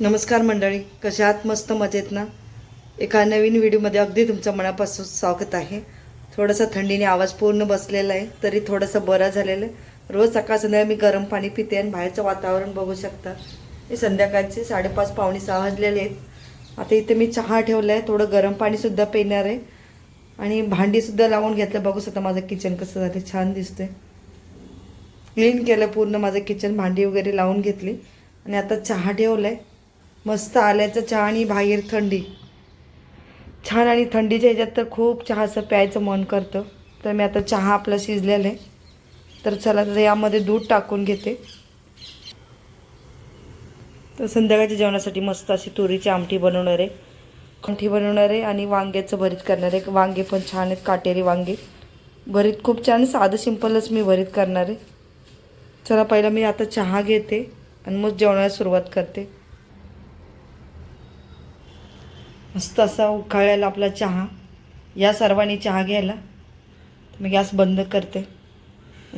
नमस्कार मंडळी कशा आहात? मस्त मजेत ना? एका नवीन व्हिडिओमध्ये अगदी तुमचं मनापासून स्वागत आहे. थोडासा थंडीने आवाज पूर्ण बसलेला आहे तरी थोडंसं बरं झालेलं आहे. रोज सकाळ संध्याकाळी मी गरम पाणी पिते आणि बाहेरचं वातावरण बघू शकता. हे संध्याकाळचे साडेपाच पावणे सहा वाजलेले आहेत. आता इथे मी चहा ठेवला आहे थोडं गरम पाणीसुद्धा पिणार आहे. आणि भांडीसुद्धा लावून घेतलं. बघू शकता माझं किचन कसं झालं छान दिसतंय. क्लीन केलं पूर्ण माझं किचन भांडी वगैरे लावून घेतली. आणि आता चहा ठेवलाय. मस्त आल्याचं चहा आणि बाहेर थंडी. छान आणि थंडीच्या ह्याच्यात तर खूप चहा असं प्यायचं मन करतं. तर मी आता चहा आपला शिजलेला आहे. तर चला तर यामध्ये दूध टाकून घेते. तर संध्याकाळच्या जेवणासाठी मस्त अशी तुरीची आमटी बनवणार आहे. आमटी बनवणार आहे आणि वांग्याचं भरीत करणार आहे. वांगे पण छान आहेत काटेरी वांगे. भरीत खूप छान साधं सिंपलच मी भरीत करणार आहे. चला पहिला मी आता चहा घेते आणि मग जेवणाला सुरुवात करते. मस्त असा उकाळायला आपला चहा. या सर्वांनी चहा घ्यायला. मी गॅस बंद करते.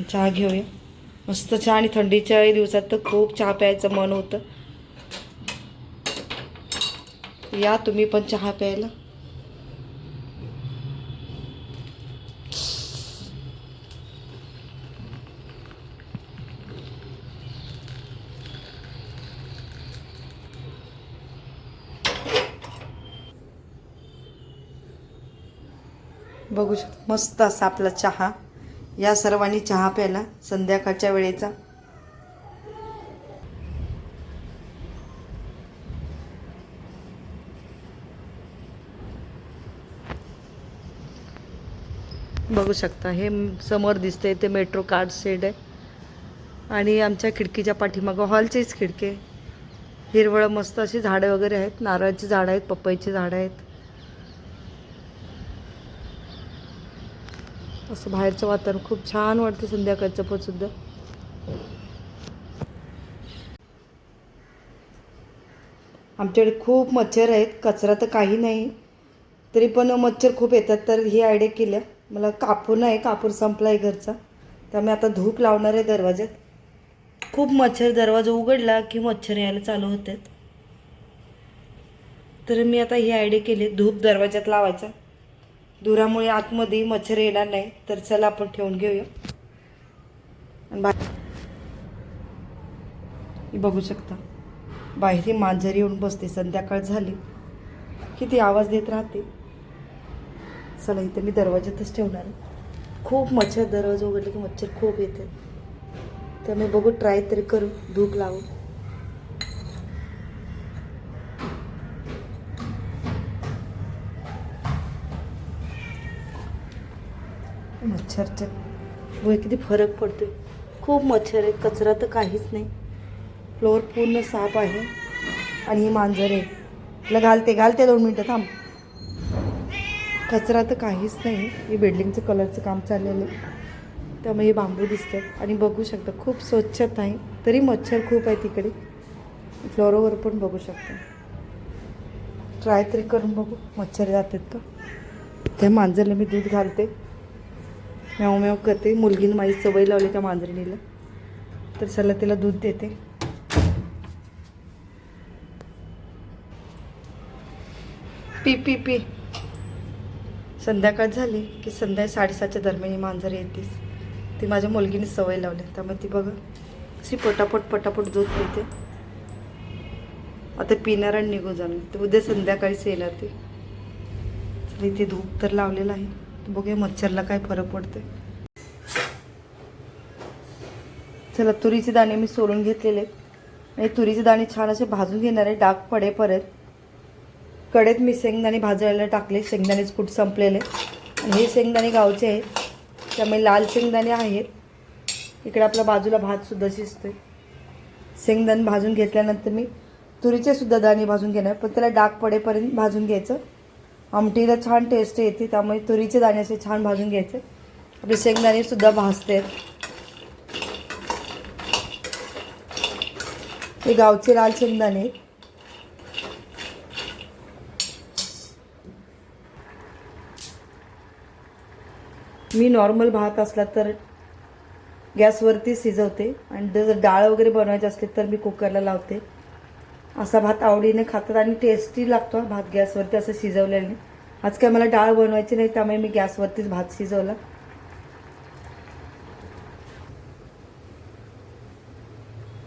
चहा घेऊया. मस्त चहा आणि थंडीच्या दिवसात तर खूप चहा प्यायचं मन होतं. या तुम्ही पण चहा प्यायला. बघू शकता. मस्त असा आपला चहा. या सर्वांनी चहा प्यायला संध्याकाळच्या वेळेचा. बघू शकता हे समोर दिसतंय ते मेट्रो कार्ड शेड आहे. आणि आमच्या खिडकीच्या पाठीमागं हॉलचीच खिडकी. आहे हिरवळ मस्त अशी झाडं वगैरे आहेत. नारळाची झाडं आहेत पपईची झाडं आहेत. असं बाहेरचं वातावरण खूप छान वाटतं संध्याकाळचं पण सुद्धा. आमच्याकडे खूप मच्छर आहेत कचरा तर काही नाही. तरी पण मच्छर खूप येतात तर ही आयडिया केल्या. मला कापूर नाही कापूर संपला आहे घरचा. त्यामुळे आता धूप लावणार आहे दरवाज्यात. खूप मच्छर दरवाजा उघडला की मच्छर यायला चालू होतात. तर मी आता ही आयडिया केली धूप दरवाज्यात लावायचा. धुरामुळे आतमध्ये मच्छर येणार नाही. तर चला आपण ठेवून घेऊया. आणि बघू शकता. बाहेर मांजरी मांजर येऊन बसते. संध्याकाळ झाली. किती आवाज देत राहते. चला इथं मी दरवाज्यातच ठेवणार खूप मच्छर दरवाजा उघडले की मच्छर खूप येते. त्यामुळे बघू ट्राय तरी करू. धूप लावू मच्छरचे. होय किती फरक पडतो खूप मच्छर आहेत कचरा तर काहीच नाही. फ्लोअर पूर्ण साफ आहे. आणि ही मांजर आहे. तिला घालते घालते दोन मिनटं थांब. कचरा तर काहीच नाही. हे बिल्डिंगचं कलरचं काम चाललेलं आहे. त्यामुळे हे बांबू दिसतात. आणि बघू शकता खूप स्वच्छता आहे. तरी मच्छर खूप आहे तिकडे फ्लोअरवर पण बघू शकता. ट्राय तरी करून बघू. मच्छर जातात का? त्या मांजरला मी दूध घालते. म्याव म्याव करते. मुलगीनं माझी सवय लावली त्या मांजरणीला. तर चला तिला दूध देते. पी पी पी. संध्याकाळ झाली की संध्याकाळी साडेसातच्या दरम्यान ही मांजर येतेस ती माझ्या मुलगीने सवय लावली. त्यामुळे ती बघा अशी पटापट पटापट दूध पिते. आता पिणार आणि निघून जाणार. ते उद्या संध्याकाळीच येणार ती. इथे धूप तर लावलेलं आहे. बघूया मच्छरला काय फरक पडते चला तुरीचे दाणे मी सोलून घेतलेले आणि तुरीचे दाणे छान असे भाजून घेणार आहे. डाग परत. कडेत मी शेंगदाणे भाजायला टाकले. शेंगदाणेच कुठ संपलेले. आणि हे शेंगदाणे गावचे आहेत. त्यामुळे लाल शेंगदाणे आहेत. इकडे आपल्या बाजूला भातसुद्धा शिजतोय. शेंगदाणे भाजून घेतल्यानंतर मी तुरीचे सुद्धा दाणे भाजून घेणार. पण त्याला डाग पडेपर्यंत भाजून घ्यायचं. आमटीला छान टेस्ट येते त्यामुळे तुरीचे दाणे असे छान भाजून घ्यायचे. आपले शेंगदाणे सुद्धा भाजते. हे गावचे लाल शेंगदाणे मी नॉर्मल भात असला तर गॅसवरती शिजवते. आणि जर डाळ वगैरे बनवायची असली तर मी कुकरला लावते. असा भात आवडीने खातात आणि टेस्टी लागतो हा भात गॅसवरती असं शिजवल्याने आज काय मला डाळ बनवायची नाही त्यामुळे मी गॅसवरतीच भात शिजवला.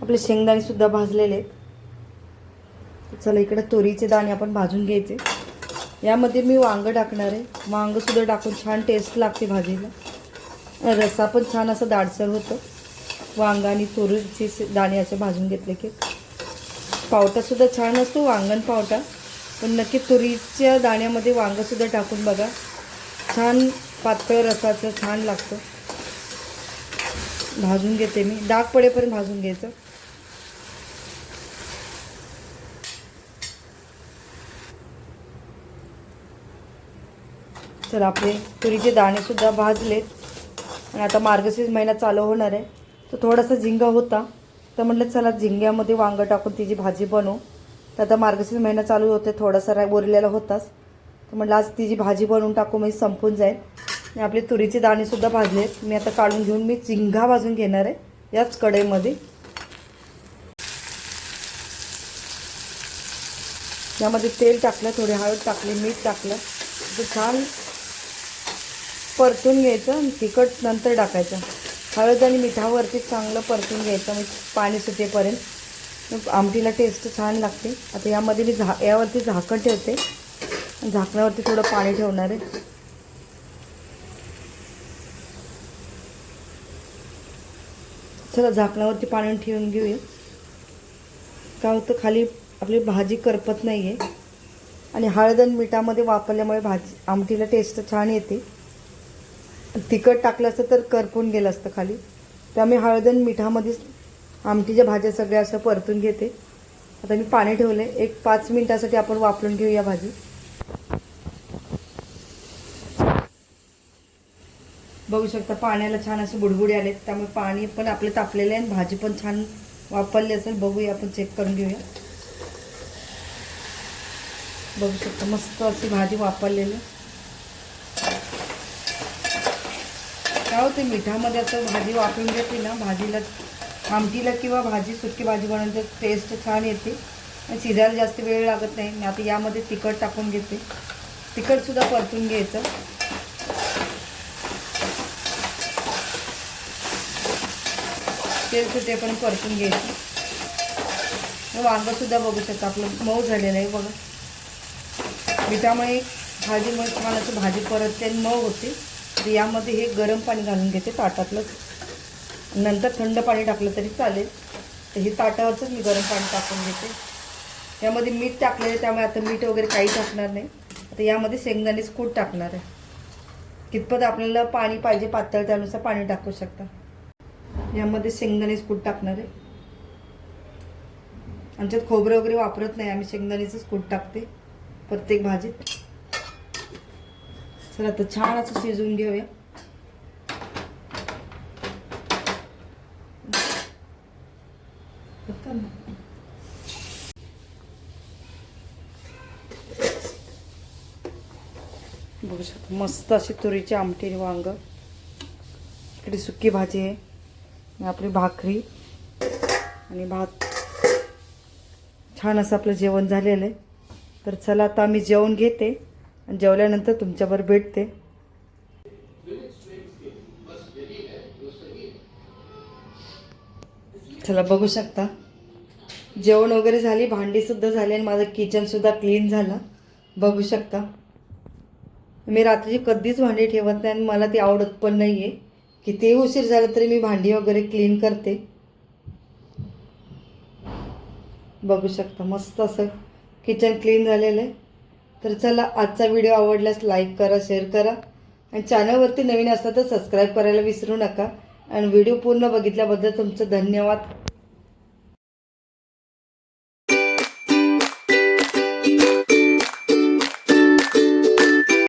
आपले शेंगदाणे सुद्धा भाजलेले चला इकडे तोरीचे दाणे आपण भाजून घ्यायचे. यामध्ये मी वांग टाकणार आहे. वांग सुद्धा टाकून छान टेस्ट लागते भाजीला. रसा पण छान असं दाडसर होतं. वांग आणि तोरीचे दाणे असे भाजून घेतले की पावटासुद्धा छान असतो वांगण पावटा. पण नक्की तुरीच्या दाण्यामध्ये वांगंसुद्धा टाकून बघा. छान पातळ रसाचं छान लागतं. भाजून घेते मी. डाग पडेपर्यंत भाजून घ्यायचं. चला आपले तुरीचे दाणेसुद्धा भाजलेत. आणि आता मार्गशीर्ष महिना चालू होणार आहे. तर थोडासा झिंगा होता. तर म्हटलं चला झिंग्यामध्ये वांगं टाकून तिची भाजी बनवू. तर आता मार्गशीर महिना चालू होते थोडासा राय उरलेला होताच. तर म्हटलं आज तिची भाजी बनवून टाकू म्हणजे संपून जाईल. आणि आपले तुरीचे दाणेसुद्धा भाजलेत मी आता काढून घेऊन मी झिंगा भाजून घेणार आहे याच कढईमध्ये. यामध्ये तेल टाकलं थोडी हळद टाकली मीठ टाकलं. तर छान परतून घ्यायचं आणि तिखट नंतर टाकायचं. हळद आणि मिठावरती चांगलं परतून घ्यायचं म्हणजे पाणी सुटेपर्यंत. आमटीला टेस्ट छान लागते. आता यामध्ये मी झा यावरती झाकण ठेवते. झाकण्यावरती झाकणावरती थोडं पाणी ठेवणार आहे. चला झाकणावरती पाणी ठेवून घेऊया. काय होतं खाली आपली भाजी करपत नाही आहे आणि हळद आणि मिठामध्ये वापरल्यामुळे भाजी आमटीला टेस्ट छान येते. तिखट टाकलं असतं तर करपून गेलं असतं खाली. त्यामुळे हळद आणि मिठामध्येच आमटीच्या भाज्या सगळ्या असं परतून घेते. आता मी पाणी ठेवले एक पाच मिनिटासाठी आपण वापरून घेऊया भाजी. बघू शकता पाण्याला छान असे बुडबुडे आले त्यामुळे पाणी पण आपले तापलेले आहे आणि भाजी पण छान वापरली असेल. बघूया आपण चेक करून घेऊया. बघू शकता मस्त अशी भाजी वापरलेली. काय होते मिठामध्ये असं भाजी वापरून घेतली ना भाजीला आमटीला किंवा भाजी सुटकी भाजी बनवण्याचं टेस्ट छान येते. आणि शिजायला जास्त वेळ लागत नाही. मी आता यामध्ये तिखट टाकून घेते. तिखटसुद्धा परतून घ्यायचं. तेल पण परतून घ्यायचं. वांगंसुद्धा बघू शकता. आपलं मऊ झालेलं आहे बघा. मिठामुळे भाजीमुळे छान असं भाजी परतते आणि मऊ होते. यामध्ये हे गरम पाणी घालून घेते ताटातलंच नंतर थंड पाणी टाकलं तरी चालेल. तर हे ताटावरचंच मी गरम पाणी टाकून घेते. यामध्ये मीठ टाकलेलं आहे त्यामुळे आता मीठ वगैरे काही टाकणार नाही. आता यामध्ये शेंगदाणेच कूट टाकणार आहे. कितपत आपल्याला पाणी पाहिजे पातळ त्यानुसार पाणी टाकू शकता. यामध्ये शेंगदाणेच कूट टाकणार आहे. आमच्यात खोबरं वगैरे वापरत नाही आम्ही शेंगदाणेचंच कूट टाकते प्रत्येक भाजीत. चला आता छान असं शिजवून घेऊया. बघू शकता मस्त अशी तुरीची आमटी आणि वांग. इकडे सुकी भाजी आहे आणि आपली भाकरी आणि भात. छान असं आपलं जेवण झालेलं आहे. तर चला आता मी जेवण घेते. आणि जेवल्यानंतर तुमच्याबरोबर भेटते. चला बघू शकता. जेवण वगैरे झाली भांडीसुद्धा झाली आणि माझं किचनसुद्धा क्लीन झालं. बघू शकता. मी रात्रीची कधीच भांडी ठेवत नाही आणि मला ती आवडत पण नाही आहे कितीही उशीर झाला तरी मी भांडी वगैरे क्लीन करते. बघू शकता मस्त असं किचन क्लीन झालेलं आहे. तर चला आजचा व्हिडिओ आवडल्यास लाईक करा शेअर करा. आणि चॅनलवरती नवीन असता तर सबस्क्राईब करायला विसरू नका. आणि व्हिडिओ पूर्ण बघितल्याबद्दल तुमचं धन्यवाद.